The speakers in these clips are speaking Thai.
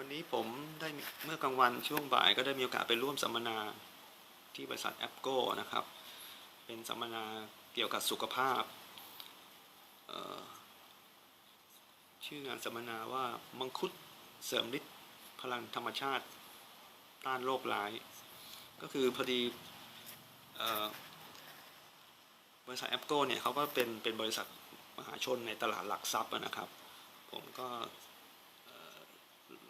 วันนี้ผมได้เมื่อกลางวันช่วงบ่ายก็ได้มีโอกาสไปร่วมสัมมนาที่บริษัทแอปโก้นะครับ เป็นสัมมนาเกี่ยวกับสุขภาพ ชื่องานสัมมนาว่ามังคุดเสริมฤทธิ์พลังธรรมชาติต้านโรคร้าย ก็คือพอดีบริษัทแอปโก้เนี่ยเขาก็เป็นเป็นบริษัทมหาชนในตลาดหลักทรัพย์นะครับ ผมก็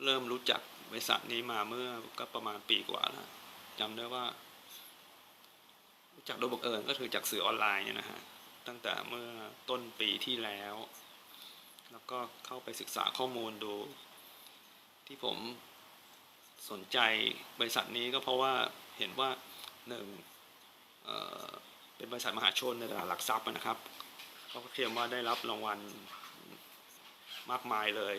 เริ่มรู้จักบริษัทนี้มาเมื่อก็ประมาณปีกว่าแล้วจำได้ว่า รู้จักโดยบังเอิญก็คือจากสื่อออนไลน์เนี่ยนะฮะตั้งแต่เมื่อต้นปีที่แล้ว แล้วก็เข้าไปศึกษาข้อมูลดู ที่ผมสนใจบริษัทนี้ก็เพราะว่าเห็นว่าหนึ่งเเป็นบริษัทมหาชนในตลาดหลักทรัพย์นะครับ ก็เคลมว่าได้รับรางวัลมากมายเลย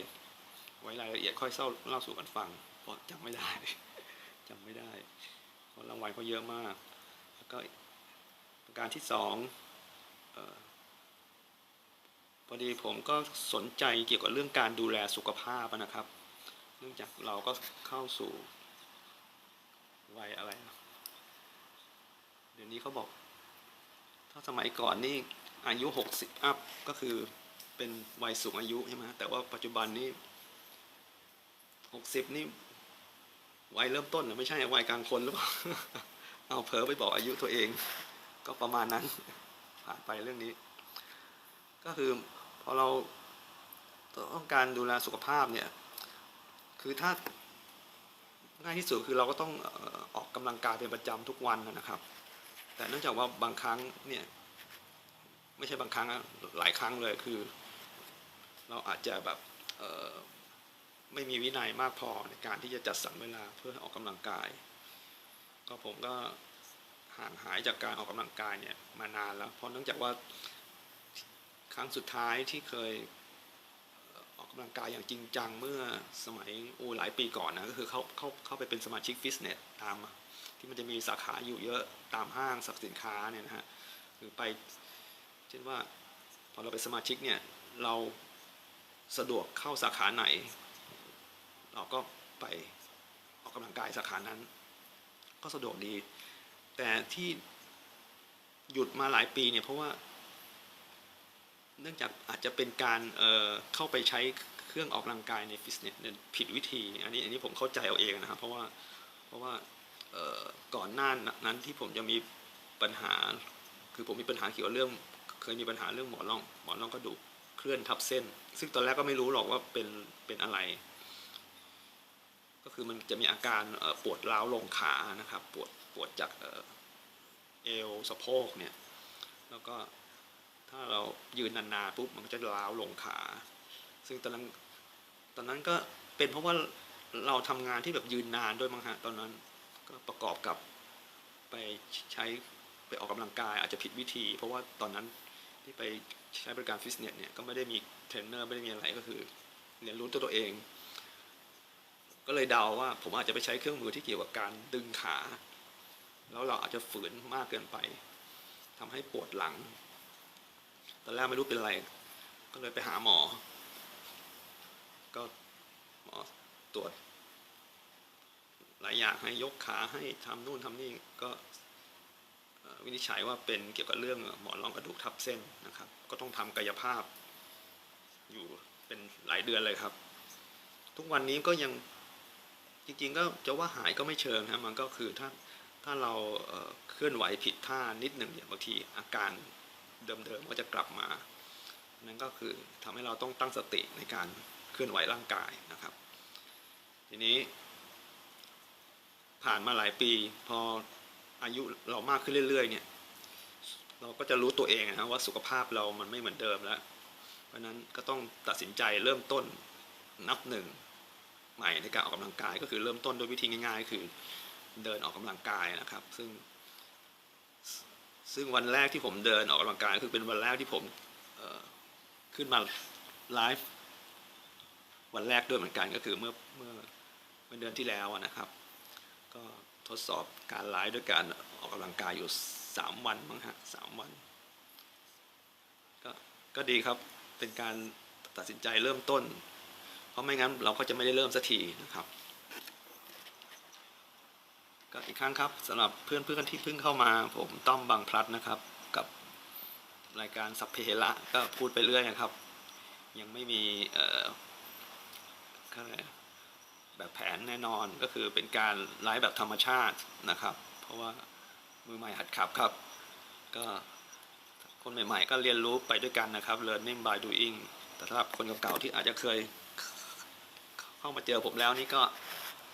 ไว้รายละเอียดค่อยเล่าเล่าสู่กันฟัง เพราะจำไม่ได้จำไม่ได้ เพราะรางวัลเขาเยอะมาก แล้วก็ประการที่สองออพอดีผมก็สนใจเกี่ยวกับเรื่องการดูแลสุขภาพนะครับ เนื่องจากเราก็เข้าสู่วัยอะไร เดี๋ยวนี้เขาบอก ถ้าสมัยก่อนนี่อายุหกสิบอัพก็คือเป็นวัยสูงอายุใช่ไหมแต่ว่าปัจจุบันนี้ หกสิบนี่วัยเริ่มต้นเหรือไม่ใช่วัยกลางคนหรือเปล่าเอาเผลอไปบอกอายุตัวเอง ก็ประมาณนั้น ผ่านไปเรื่องนี้ ก็คือพอเราต้องการดูแลสุขภาพเนี่ย คือถ้าง่ายที่สุดคือเราก็ต้องออออกกำลังกายเป็นประจำทุกวันนะครับ แต่เนื่องจากว่าบางครั้งเนี่ย ไม่ใช่บางครั้งอะหลายครั้งเลยคือ เราอาจจะแบบ ไม่มีวินัยมากพอในการที่จะจัดสรรเวลาเพื่อออกกำลังกาย ก็ผมก็ห่างหายจากการออกกำลังกายเนี่ยมานานแล้ว เพราะเนื่องจากว่าครั้งสุดท้ายที่เคยออออกกำลังกายอย่างจริงจังเมื่อสมัยโอ้หลายปีก่อนนะก็คือเข้าเข้าเข้าไปเป็นสมาชิกฟิตเนสตามที่มันจะมีสาขาอยู่เยอะตามห้างสรรพสินค้าเนี่ยนะฮะคือไปเช่นว่าพอเราเป็นสมาชิกเนี่ยเราสะดวกเข้าสาขาไหน เราก็ไปออกกำลังกายสาขานั้น ก็สะดวกดี แต่ที่หยุดมาหลายปีเนี่ยเพราะว่า เนื่องจากอาจจะเป็นการเเข้าไปใช้เครื่องออกกำลังกายในฟิตเนสเนี่ยผิดวิธีอันนี้อันนี้ผมเข้าใจเอาเองนะครับเพราะว่าเพราะว่าก่อนหน้านั้นที่ผมจะมีปัญหา คือผมมีปัญหาเกี่ยวกับเรื่อง เคยมีปัญหาเรื่องหมอนรองหมอนรองกระดูกเคลื่อนทับเส้น ซึ่งตอนแรกก็ไม่รู้หรอกว่าเป็นเป็นอะไร ก็คือมันจะมีอาการปวดร้าวลงขานะครับ ปวดปวดจากเอวสะโพกเนี่ย แล้วก็ถ้าเรายืนนานๆปุ๊บมันก็จะร้าวลงขา ซึ่งตอนนั้นตอนนั้นก็เป็นเพราะว่าเราทำงานที่แบบยืนนานด้วยมั้งฮะตอนนั้นก็ประกอบกับไปใช้ไปออกกำลังกายอาจจะผิดวิธี เพราะว่าตอนนั้นที่ไปใช้บริการฟิตเนสเนี่ยก็ไม่ได้มีเทรนเนอร์ไม่ได้มีอะไรก็คือเรียนรู้ตัวตัวเอง ก็เลยเดาว่า ผมอาจจะไปใช้เครื่องมือที่เกี่ยวกับการดึงขา แล้วเราอาจจะฝืนมากเกินไปทำให้ปวดหลัง ตอนแรกไม่รู้เป็นอะไร ก็เลยไปหาหมอ ก็หมอตรวจหลายอย่างให้ยกขาให้ทำนู่นทำนี่ก็วินิจฉัยว่าเป็นเกี่ยวกับเรื่องหมอนรองกระดูกทับเส้นนะครับ ก็ต้องทำกายภาพอยู่เป็นหลายเดือนเลยครับ ทุกวันนี้ก็ยัง จริงๆก็จะว่าหายก็ไม่เชิงนะมันก็คือถ้าถ้าเราเคลื่อนไหวผิดท่านิดหนึ่งเนี่ยบางทีอาการเดิมๆก็จะกลับมา นั่นก็คือทำให้เราต้องตั้งสติในการเคลื่อนไหวร่างกายนะครับ ทีนี้ผ่านมาหลายปี พออายุเรามากขึ้นเรื่อยๆเนี่ยเราก็จะรู้ตัวเองนะว่าสุขภาพเรามันไม่เหมือนเดิมแล้ว เพราะฉะนั้นก็ต้องตัดสินใจเริ่มต้นนับหนึ่ง ใหม่ในการออกกำลังกาย ก็คือเริ่มต้นด้วยวิธีง่ายๆ คือเดินออกกำลังกายนะครับ ซึ่ง ซึ่งวันแรกที่ผมเดินออกกำลังกายคือเป็นวันแรกที่ผมขึ้นมาไลฟ์วันแรกด้วยเหมือนกันก็คือเมื่อเมื่อเมื่อเดือนที่แล้วนะครับ ก็ทดสอบการไลฟ์ด้วยการออกกำลังกายอยู่สามวันมั้งฮะสามวันก็ก็ดีครับเป็นการตัดสินใจเริ่มต้น ราะไม่งั้นเราก็จะไม่ได้เริ่มสักทีนะครับก็อีกครั้งครับสำหรับเพื่อนเพื่อนที่เพิ่งเข้ามาผมต้อมบางพลัดนะครับ กับรายการสัพเพเหระก็พูดไปเรื่อยนะครับ ยังไม่มีเอ่อแบบแผนแน่นอนก็คือเป็นการไลฟ์แบบธรรมชาตินะครับ เพราะว่ามือใหม่หัดขับครับ ก็คนใหม่ๆ ก็เรียนรู้ไปด้วยกันนะครับ learning by doing แต่สำหรับคนเก่าๆที่อาจจะเคย เข้ามาเจอผมแล้วนี่ก็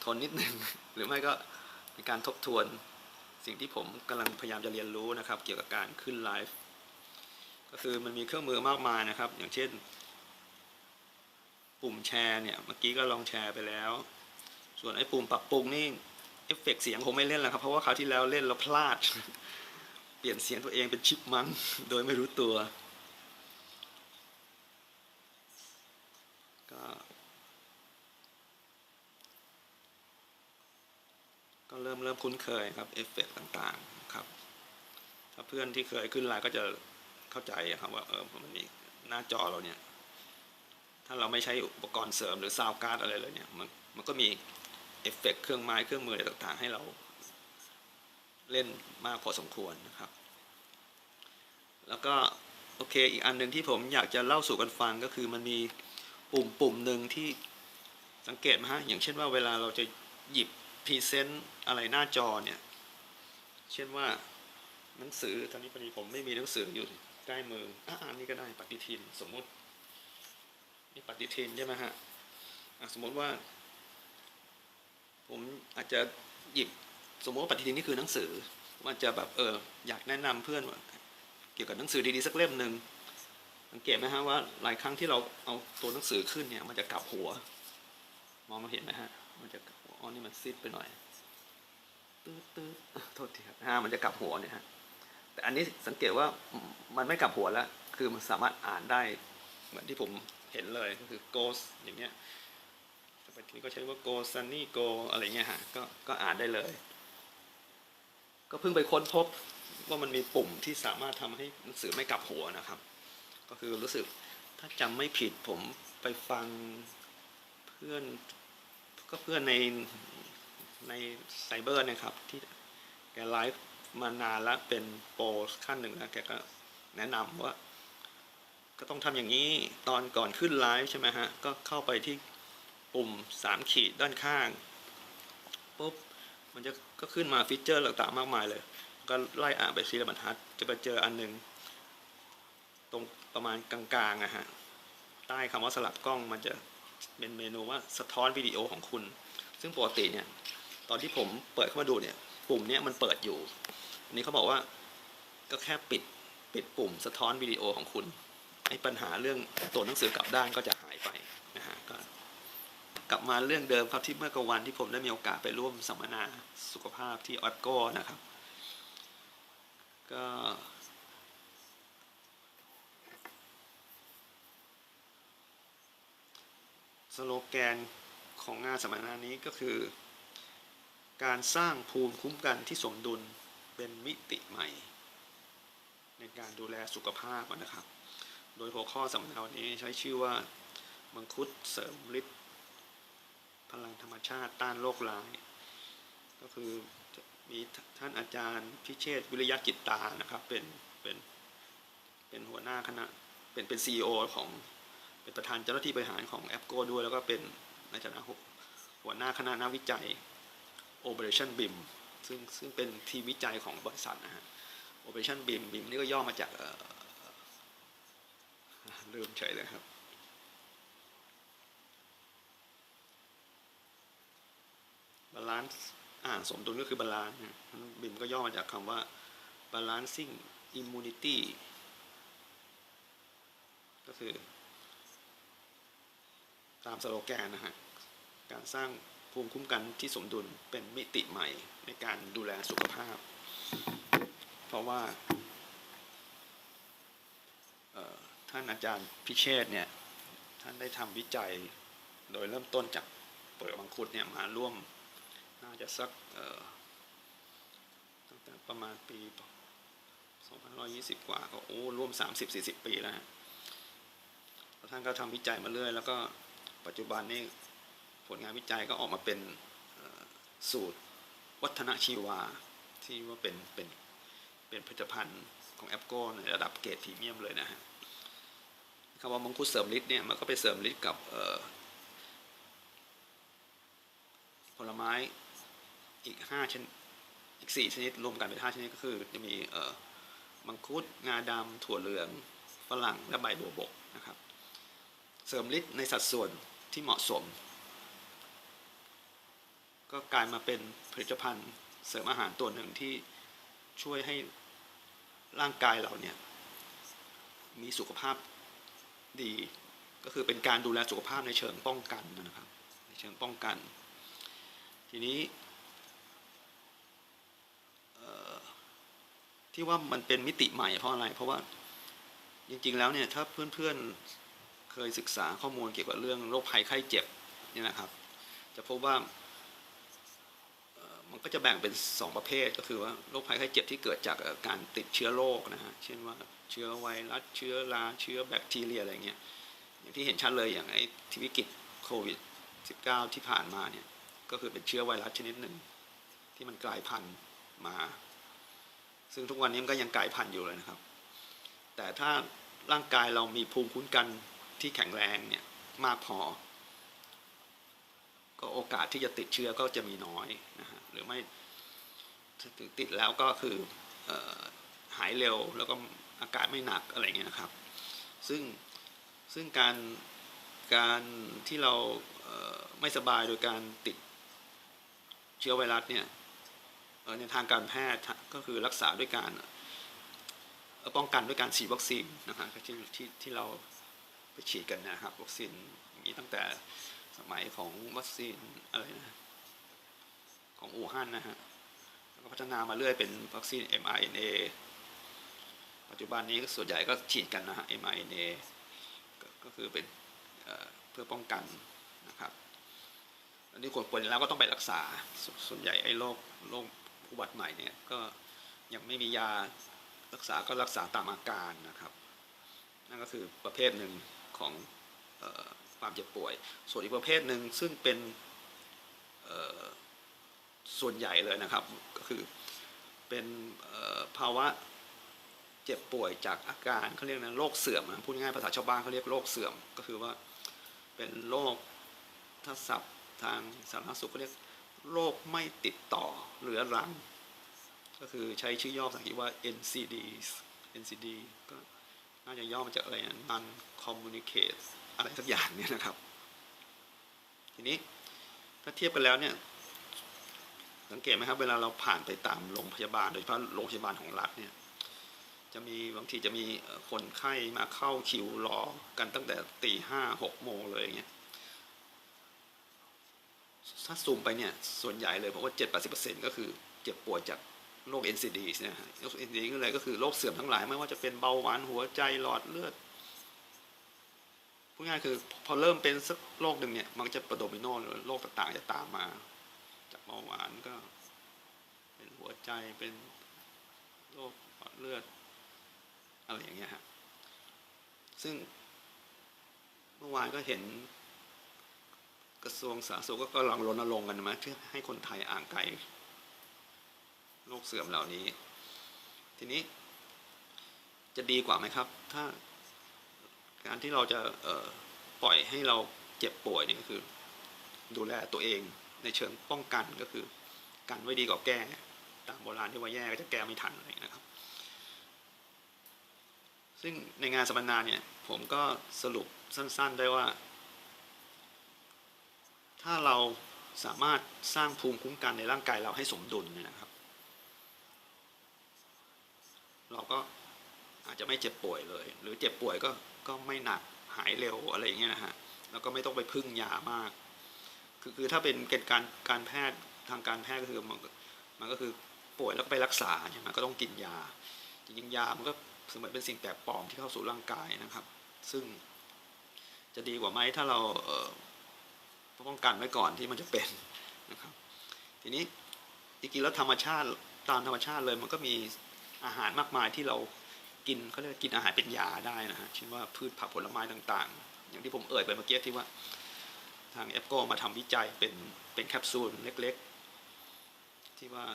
ทนนิดนึง หรือไม่ก็เป็นการทบทวนสิ่งที่ผมกำลังพยายามจะเรียนรู้นะครับ เกี่ยวกับการขึ้นไลฟ์ก็คือมันมีเครื่องมือมากมายนะครับ อย่างเช่น ปุ่มแชร์เนี่ยเมื่อกี้ก็ลองแชร์ไปแล้ว ส่วนไอ้ปุ่มปรับปรุงนี่เอฟเฟกต์เสียงผมไม่เล่นแล้วครับ เพราะว่าคราวที่แล้วเล่นแล้วพลาด เปลี่ยนเสียงตัวเองเป็นชิปมังโดยไม่รู้ตัว ก็ ก็ เริ่มเริ่มคุ้นเคยครับเอฟเฟกต์ต่างๆครับ ถ้าเพื่อนที่เคยขึ้นไลน์ก็จะเข้าใจอะครับว่าเออมันมีหน้าจอเราเนี่ย ถ้าเราไม่ใช้อุปกรณ์เสริมหรือซาวการ์ดอะไรเลยเนี่ย มันมันก็มีเอฟเฟกต์เครื่องไม้เครื่องมืออะไรต่างๆ ให้เราเล่นมากพอสมควรนะครับ แล้วก็โอเคอีกอันหนึ่งที่ผมอยากจะเล่าสู่กันฟังก็คือมันมีปุ่มปุ่มหนึ่งที่สังเกตไหมฮะอย่างเช่นว่าเวลาเราจะหยิบ พรีเซนต์อะไรหน้าจอเนี่ย เช่นว่าหนังสือตอนนี้พอดีผมไม่มีหนังสืออยู่ใกล้มืออะอันนี้ก็ได้ปฏิทินสมมุติ นี่ปฏิทินใช่ไหมฮะสมมติว่า ผมอาจจะหยิบสมมติว่าปฏิทินนี่คือหนังสือว่าจะแบบเอออยากแนะนำเพื่อนว่าเกี่ยวกับหนังสือดีๆสักเล่มหนึ่งสังเกตไหมฮะว่าหลายครั้งที่เราเอาตัวหนังสือขึ้นเนี่ย มันจะกลับหัว มองมาเห็นไหมฮะ มันจะกลับ อ๋อนี่มันซิดไปหน่อยตืดตืดโทษทีครับฮะมันจะกลับหัวเนี่ยฮะแต่อันนี้สังเกตว่ามันไม่กลับหัวแล้ว คือมันสามารถอ่านได้ เหมือนที่ผมเห็นเลยก็คือ ghost อย่างเงี้ยสมัยนี้ก็ใช้ว่า go sunny go อะไรเงี้ยฮะก็ก็อ่านได้เลย ก็เพิ่งไปค้นพบว่ามันมีปุ่มที่สามารถทำให้หนังสือไม่กลับหัวนะครับ ก็คือรู้สึกถ้าจำไม่ผิดผมไปฟังเพื่อน ก็เพื่อนในในไซเบอร์นะครับที่แกไลฟ์มานานแล้วเป็นโปรขั้นหนึ่งแล้วแกก็แนะนำว่า ก็ต้องทำอย่างนี้ตอนก่อนขึ้นไลฟ์ใช่ไหมฮะ ก็เข้าไปที่ปุ่มสามขีดด้านข้างปุ๊บมันจะก็ขึ้นมาฟีเจอร์ต่างๆมากมายเลย ก็ไล่อ่านไปทีละบรรทัด จะไปเจออันหนึ่งตรงประมาณกลางๆอะฮะใต้คำว่าสลับกล้องมันจะ เป็นเมนูว่าสะท้อนวิดีโอของคุณ ซึ่งปกติเนี่ย ตอนที่ผมเปิดเข้ามาดูเนี่ย ปุ่มเนี้ยมันเปิดอยู่ อันนี้เขาบอกว่า ก็แค่ปิดปิดปุ่มสะท้อนวิดีโอของคุณไอ้ปัญหาเรื่องตัวหนังสือกลับด้านก็จะหายไปนะฮะก็กลับมาเรื่องเดิมครับที่เมื่อกลางวันที่ผมได้มีโอกาสไปร่วมสัมมนาสุขภาพที่ออดโกนะครับ ก็ สโลแกนของงานสัมมนานี้ก็คือ การสร้างภูมิคุ้มกันที่สมดุลเป็นมิติใหม่ ในการดูแลสุขภาพนะครับ โดยหัวข้อสัมมนาวันนี้ใช้ชื่อว่ามังคุดเสริมฤทธิ์พลังธรรมชาติต้านโรคร้าย ก็คือมีท่านอาจารย์พิเชษวิริยะจิตตานะครับเป็นเป็นเป็นหัวหน้าคณะเป็นเป็นซีอของ เป็นประธานเจ้าหน้าที่บริหารของแอปโกด้วย แล้วก็เป็นในฐานะหัวหน้าคณะนักวิจัย Operation BIM ซึ่งซึ่งเป็นทีมวิจัยของบริษัทนะฮะ Operation BIM BIM นี่ก็ย่อมาจากลืมเฉยเลยครับบาลานซ์อ่าสมดุลก็คือบาลานซ์บิมก็ย่อมาจากคำว่า balancing immunity ก็คือ ตามสโลแกนนะฮะการสร้างภูมิคุ้มกันที่สมดุลเป็นมิติใหม่ในการดูแลสุขภาพ เพราะว่าท่านอาจารย์พิเชษเนี่ยท่านได้ทำวิจัยโดยเริ่มต้นจากเปลือกมังคุดเนี่ยมาร่วมน่าจะสักตั้งแต่ประมาณปี 2520 กว่าก็โอ้ร่วม 30-40 ปีแล้วฮะแล้วท่านก็ทำวิจัยมาเรื่อยแล้วก็ ปัจจุบันนี้ผลงานวิจัยก็ออกมาเป็นสูตรวัฒนชีวาที่ว่าเป็นเป็นเป็นผลิตภัณฑ์ของแอปโกในระดับเกรดพรีเมียมเลยนะฮะคำว่ามังคุดเสริมฤทธิ์เนี่ยมันก็ไปเสริมฤทธิ์กับผลไม้อีกห้าชนิดอีกสี่ชนิดรวมกันเป็นห้าชนิดก็คือจะมีมังคุดงาดำถั่วเหลืองฝรั่งและใบบัวบกนะครับ เสริมฤทธิ์ในสัดส่วน ที่เหมาะสม ก็กลายมาเป็นผลิตภัณฑ์เสริมอาหารตัวหนึ่งที่ช่วยให้ร่างกายเราเนี่ยมีสุขภาพดี ก็คือเป็นการดูแลสุขภาพในเชิงป้องกันนะครับ ในเชิงป้องกัน ทีนี้ที่ว่ามันเป็นมิติใหม่เพราะอะไร เพราะว่าจริงๆแล้วเนี่ยถ้าเพื่อนๆ เคยศึกษาข้อมูลเกี่ยวกับเรื่องโรคภัยไข้เจ็บเนี่ยนะครับ จะพบว่ามันก็จะแบ่งเป็น 2 ประเภทก็คือว่าโรคภัยไข้เจ็บที่เกิดจากการติดเชื้อโรคนะฮะเช่นว่าเชื้อไวรัสเชื้อราเชื้อแบคทีเรียอะไรเงี้ยอย่างที่เห็นชัดเลยอย่างไอ้ที่วิกฤตโควิด 19 ที่ผ่านมาเนี่ยก็คือเป็นเชื้อไวรัสชนิดหนึ่ง ที่มันกลายพันธุ์มา ซึ่งทุกวันนี้มันก็ยังกลายพันธุ์อยู่เลยนะครับ แต่ถ้าร่างกายเรามีภูมิคุ้มกัน ที่แข็งแรงเนี่ยมากพอ ก็โอกาสที่จะติดเชื้อก็จะมีน้อยนะฮะหรือไม่ถึงติดแล้วก็คืออหายเร็วแล้วก็อาการไม่หนักอะไรเงี้ยนะครับ ซึ่งซึ่งการการที่เราเไม่สบายโดยการติดเชื้อไวรัสเนี่ยในทางการแพทย์ก็คือรักษาด้วยการป้องกันด้วยการฉีดวัคซีนนะครับที่ที่ที่เรา ไปฉีดกันนะครับวัคซีนมีตั้งแต่สมัยของวัคซีนอะไรนะของอู่ฮั่นนะฮะแล้วก็พัฒนามาเรื่อยเป็นวัคซีน mRNA ปัจจุบันนี้ส่วนใหญ่ก็ฉีดกันนะฮะ mRNA ก็ก็คือเป็นเเพื่อป้องกันนะครับอันนี้คนป่วยแล้วก็ต้องไปรักษาสส่วนใหญ่ไอ้โรคโรคอุบัติใหม่เนี่ยก็ยังไม่มียารักษาก็รักษาตามอาการนะครับ นั่นก็คือประเภทหนึ่ง ของออความเจ็บป่วย ส่วนอีกประเภทหนึ่งซึ่งเป็นส่วนใหญ่เลยนะครับก็คือเป็นภาวะเจ็บป่วยจากอาการเขาเรียกนะโรคเสื่อมนะพูดง่ายภาษาชาวบ้านเขาเรียกโรคเสื่อม ก็คือว่าเป็นโรคถ้าศัพท์ทางสาธารณสุขเขาเรียกโรคไม่ติดต่อเรื้อรัง ก็คือใช้ชื่อย่อภาษาอังกฤษว่า NCD NCD ก็ น่าจะย่อมาจากอะไรนะ non communicate อะไรสักอย่างเนี่ยนะครับ ทีนี้ถ้าเทียบกันแล้วเนี่ยสังเกตไหมครับ เวลาเราผ่านไปตามโรงพยาบาล โดยเฉพาะโรงพยาบาลของรัฐเนี่ย จะมีบางทีจะมีคนไข้มาเข้าคิวรอกันตั้งแต่ตีห้าหกโมงเลยอย่างเงี้ยถ้าซูมไปเนี่ย ส่วนใหญ่เลยเพราะว่าเจ็ดแปดสิบเปอร์เซ็นต์ก็คือเจ็บป่วยจาก โรค NCD นะฮะโรค NCD ก็เลยก็คือโรคเสื่อมทั้งหลายไม่ว่าจะเป็นเบาหวานหัวใจหลอดเลือดพูดง่ายคือพอเริ่มเป็นสักโรคหนึ่งเนี่ย มันจะประโดมิโนโรคต่างๆ จะตามมา จากเบาหวานก็ เป็นหัวใจเป็นโรคหลอดเลือด อะไรอย่างเงี้ยฮะซึ่งเมื่อวานก็เห็นกระทรวงสาธารณสุขก็กำลังรณรงค์กันมาเพื่อให้คนไทยอ่างไกล โรคเสื่อมเหล่านี้ ทีนี้จะดีกว่าไหมครับ ถ้าการที่เราจะปล่อยให้เราเจ็บป่วยนี่ก็คือ ดูแลตัวเองในเชิงป้องกันก็คือกันไว้ดีกว่าแก้ตามโบราณที่ว่าแย่ก็จะแก้ไม่ทันอะไรอย่างนี้นะครับ ซึ่งในงานสัมมนาเนี่ยผมก็สรุปสั้น ๆได้ว่า ถ้าเราสามารถสร้างภูมิคุ้มกันในร่างกายเราให้สมดุลเนี่ยนะครับ เราก็อาจจะไม่เจ็บป่วยเลย หรือเจ็บป่วยก็ก็ไม่หนักหายเร็วอะไรอย่างเงี้ยนะฮะแล้วก็ไม่ต้องไปพึ่งยามาก คือคือถ้าเป็นเกณฑ์การการแพทย์ทางการแพทย์ก็คือมันมันก็คือป่วยแล้วไปรักษาใช่ไหมก็ต้องกินยา จริงๆยามันก็เสมือนเป็นสิ่งแปลกปลอมที่เข้าสู่ร่างกายนะครับ ซึ่งจะดีกว่าไหมถ้าเราเป้องกันไว้ก่อนที่มันจะเป็นนะครับ ทีนี้จริงๆแล้วธรรมชาติตามธรรมชาติเลยมันก็มี อาหารมากมายที่เรากินเขาเรียกกินอาหารเป็นยาได้นะฮะเช่นว่าพืชผักผลไม้ต่างๆ อย่างที่ผมเอ่ยไปเมื่อกี้ที่ว่า ทางแอปก็มาทำวิจัยเป็นเป็นแคปซูลเล็กๆ ที่ว่า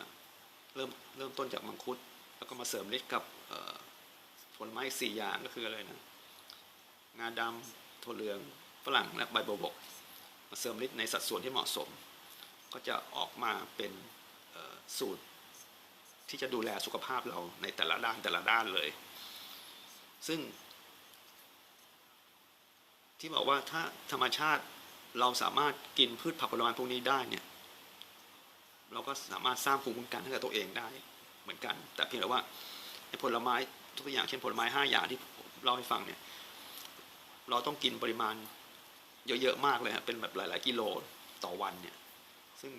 เริ่มเริ่มต้นจากมังคุด แล้วก็มาเสริมฤทธิ์กับผลไม้สี่อย่างก็คืออะไรนะงาดำถั่วเหลืองฝรั่งและใบโบวบกมาเสริมฤทธิ์ในสัดส่วนที่เหมาะสม ก็จะออกมาเป็นสูตร ที่จะดูแลสุขภาพเราในแต่ละด้านแต่ละด้านเลย ซึ่ง ที่บอกว่าถ้าธรรมชาติเราสามารถกินพืชผักผลไม้พวกนี้ได้เนี่ย เราก็สามารถสร้างภูมิคุ้มกันให้กับตัวเองได้เหมือนกัน แต่เพียงแต่ว่าไอ้ผลไม้ทุกอย่างเช่นผลไม้ห้าอย่างที่เล่าให้ฟังเนี่ย เราต้องกินปริมาณเยอะๆมากเลยฮะเป็นแบบหลาย ๆ กิโลต่อวันเนี่ย ซึ่ง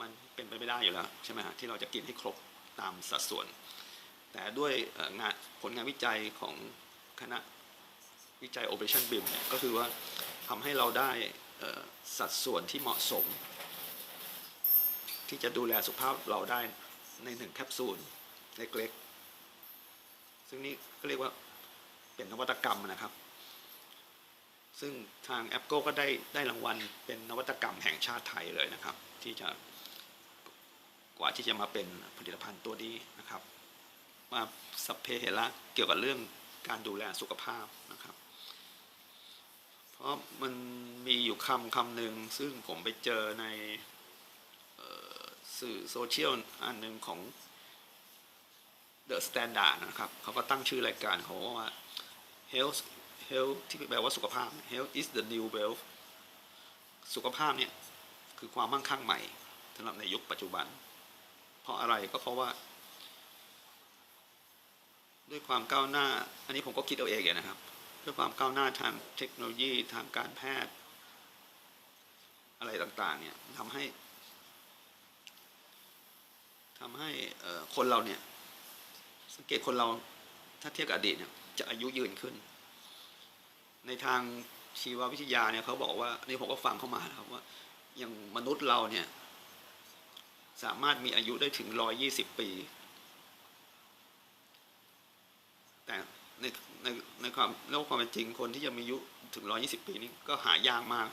มันเป็นไปไม่ได้อยู่แล้วใช่ไหมฮะที่เราจะกินให้ครบตามสัดส่วน แต่ด้วยงานผลงานวิจัยของคณะวิจัย Operation BIM เนี่ยก็คือว่าทำให้เราได้สัดส่วนที่เหมาะสม ที่จะดูแลสุขภาพเราได้ในหนึ่งแคปซูลเล็กๆ ซึ่งนี่ก็เรียกว่าเป็นนวัตกรรมนะครับ ซึ่งทางแอปโกก็ได้ได้รางวัลเป็นนวัตกรรมแห่งชาติไทยเลยนะครับ ที่จะ กว่าที่จะมาเป็นผลิตภัณฑ์ตัวนี้นะครับ มาสัพเพเหระเกี่ยวกับเรื่องการดูแลสุขภาพนะครับ เพราะมันมีอยู่คำคำหนึ่งซึ่งผมไปเจอในออสื่อโซเชียลอันหนึ่งของ The Standard นะครับ เขาก็ตั้งชื่อรายการเขาว่า health health ที่แปลว่าสุขภาพ health is the new wealth สุขภาพเนี่ย คือความมั่งคั่งใหม่สำหรับในยุคปัจจุบัน เพราะอะไรก็เพราะว่า ด้วยความก้าวหน้า อันนี้ผมก็คิดเอาเองนะครับ ด้วยความก้าวหน้าทางเทคโนโลยีทางการแพทย์ อะไรต่างๆ เนี่ยทำให้ทำให้คนเราเนี่ย สังเกตคนเราถ้าเทียบกับอดีตเนี่ยจะอายุยืนขึ้น ในทางชีววิทยาเนี่ยเขาบอกว่านนี่ผมก็ฟังเข้ามานะครับว่าอย่างมนุษย์เราเนี่ย สามารถมีอายุได้ถึงร้อยี่สิบปี แต่ในในในความโลกความเป็นจริงคนที่จะมีอายุถึงร้อยี่สิบปีนี่ก็หายากมาก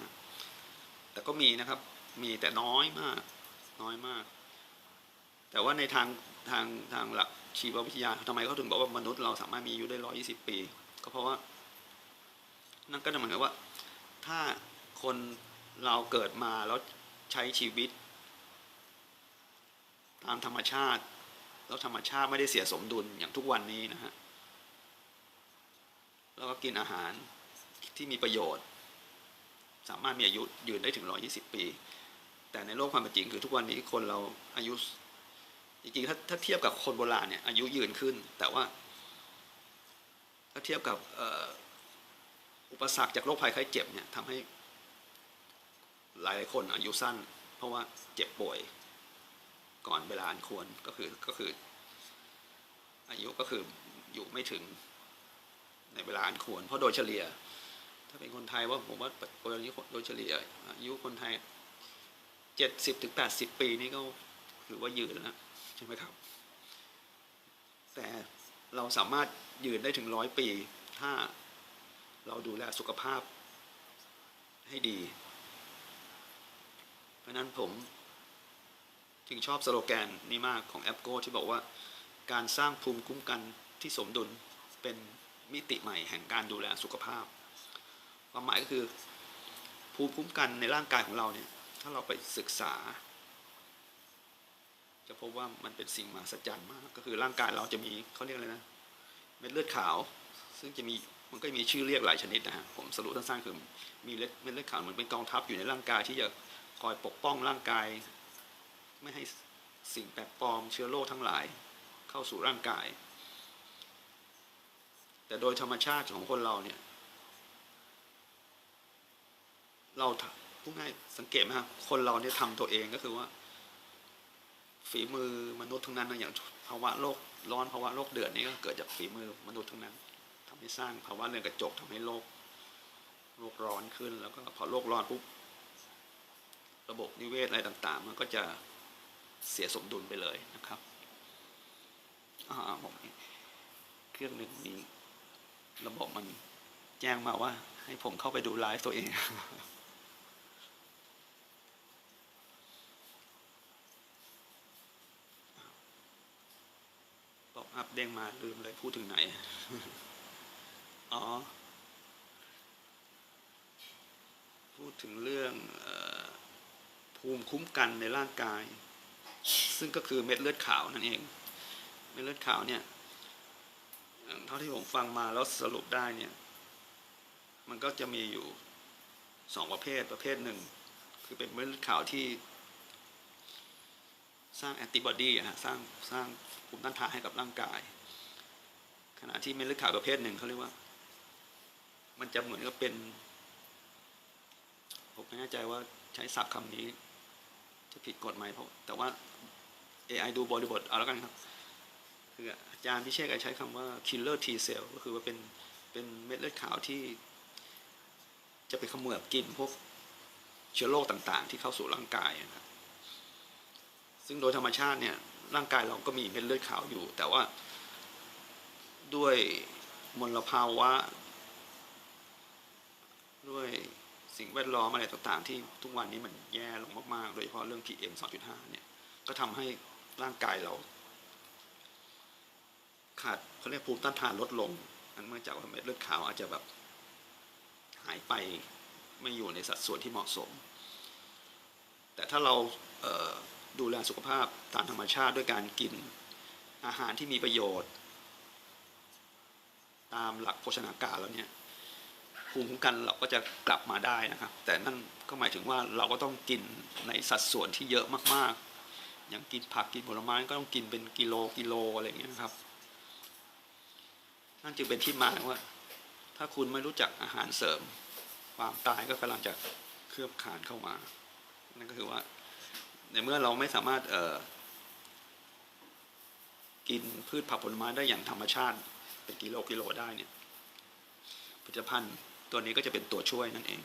แต่ก็มีนะครับ มีแต่น้อยมาก น้อยมาก แต่ว่าในทางทางทางหลักชีววิทยาทำไมเขาถึงบอกว่ามนุษย์เราสามารถมีอายุได้ร้อยี่สิบปี ก็เพราะว่า นั่นก็หมายความว่า ถ้าคนเราเกิดมาแล้วใช้ชีวิต ตามธรรมชาติ แล้วธรรมชาติไม่ได้เสียสมดุลอย่างทุกวันนี้นะฮะแล้วก็กินอาหารที่มีประโยชน์ สามารถมีอายุยืนได้ถึง 120 ปี แต่ในโลกความเป็นจริงคือทุกวันนี้คนเราอายุจริงๆถ้าถ้าเทียบกับคนโบราณเนี่ยอายุยืนขึ้น แต่ว่า ถ้าเทียบกับอุปสรรคจากโรคภัยไข้เจ็บเนี่ยทำให้หลายคนอายุสั้น เพราะว่าเจ็บป่วย ก่อนเวลาอันควรก็คือก็คือ อายุก็คืออยู่ไม่ถึงในเวลาอันควร เพราะโดยเฉลี่ย ถ้าเป็นคนไทยว่าผมว่าโดยโดยเฉลี่ย อายุคนไทยเจ็ดสิบถึงแปดสิบปีนี่ก็ถือว่ายืนแล้วนะใช่ไหมครับ แต่เราสามารถยืนได้ถึงร้อยปี ถ้าเราดูแลสุขภาพให้ดี เพราะนั้นผม จึงชอบสโลแกนนี้มากของแอปโกที่บอกว่า การสร้างภูมิคุ้มกันที่สมดุลเป็นมิติใหม่แห่งการดูแลสุขภาพ ความหมายก็คือ ภูมิคุ้มกันในร่างกายของเราเนี่ย ถ้าเราไปศึกษา จะพบว่ามันเป็นสิ่งมหัศจรรย์มาก ก็คือร่างกายเราจะมีเขาเรียกอะไรนะ เม็ดเลือดขาว ซึ่งจะมีมันก็มีชื่อเรียกหลายชนิดนะฮะ ผมสรุปสั้นๆคือมีเม็ดเลือดขาวเหมือนเป็นกองทัพอยู่ในร่างกายที่จะคอยปกป้องร่างกาย ไม่ให้สิ่งแปลกปลอมเชื้อโรคทั้งหลายเข้าสู่ร่างกาย แต่โดยธรรมชาติของคนเราเนี่ย เราพูดง่ายสังเกตไหมครับคนเราเนี่ยทำตัวเองก็คือว่า ฝีมือมนุษย์ทั้งนั้นอย่างภาวะโลกร้อนภาวะโลกเดือดนี่ก็เกิดจากฝีมือมนุษย์ทั้งนั้นทำให้สร้างภาวะเรือนกระจกทำให้โลกโลกร้อนขึ้นแล้วก็พอโลกร้อนปุ๊บระบบนิเวศอะไรต่าง ๆ มันก็จะ เสียสมดุลไปเลยนะครับผมเครื่องหนึ่งมีระบบมันแจ้งมาว่า ให้ผมเข้าไปดูไลฟ์ตัวเองป๊อปอัพเด้งมาลืมเลยพูดถึงไหน อ๋อ พูดถึงเรื่องภูมิคุ้มกันในร่างกาย ซึ่งก็คือเม็ดเลือดขาวนั่นเอง เม็ดเลือดขาวเนี่ยเท่าที่ผมฟังมาแล้วสรุปได้เนี่ย มันก็จะมีอยู่สองประเภทประเภทหนึ่ง คือเป็นเม็ดเลือดขาวที่ สร้างแอนติบอดีอะฮะสร้างสร้างภูมิต้านทานให้กับร่างกาย ขณะที่เม็ดเลือดขาวประเภทหนึ่งเขาเรียกว่า มันจะเหมือนกับเป็นผมไม่แน่ใจว่าใช้ศัพท์คำนี้ จะผิดกฎไหมเพราะแต่ว่า AI ดูบริบทเอาแล้วกันครับคืออาจารย์พิเชษใช้คำว่า killer T cell ก็คือว่าเป็นเป็นเม็ดเลือดขาวที่ จะไปขมือบกินพวกเชื้อโรคต่างๆ ที่เข้าสู่ร่างกายนะครับ ซึ่งโดยธรรมชาติเนี่ยร่างกายเราก็มีเม็ดเลือดขาวอยู่ แต่ว่าด้วยมลภาวะ ด้วยสิ่งแวดล้อมอะไรต่างๆ ที่ทุกวันนี้มันแย่ลงมากๆ โดยเฉพาะเรื่อง PM 2.5 เนี่ย ก็ทำให้ ร่างกายเรา ขาดเขาเรียกภูมิต้านทานลดลง อันเมื่องจากว่าเม็ดเลือดขาวอาจจะแบบหายไปไม่อยู่ในสัดส่วนที่เหมาะสม แต่ถ้าเราเดูแลสุขภาพตามธรรมชาติด้วยการกินอาหารที่มีประโยชน์ ตามหลักโภชนาการแล้วเนี่ยภูมิคุ้มกันเราก็จะกลับมาได้นะครับ แต่นั่นก็หมายถึงว่าเราก็ต้องกินในสัดส่วนที่เยอะมากๆ อย่างกินผักกินผลไม้ก็ต้องกินเป็นกิโลกิโลอะไรอย่างเงี้ยนะครับนั่นจึงเป็นที่มาว่า ถ้าคุณไม่รู้จักอาหารเสริม ความตายก็กำลังจะเคลือบขานเข้ามา นั่นก็คือว่า ในเมื่อเราไม่สามารถเอ่อกินพืชผักผลไม้ได้อย่างธรรมชาติ เป็นกิโลกิโลได้เนี่ยผลิตภัณฑ์ตัวนี้ก็จะเป็นตัวช่วยนั่นเอง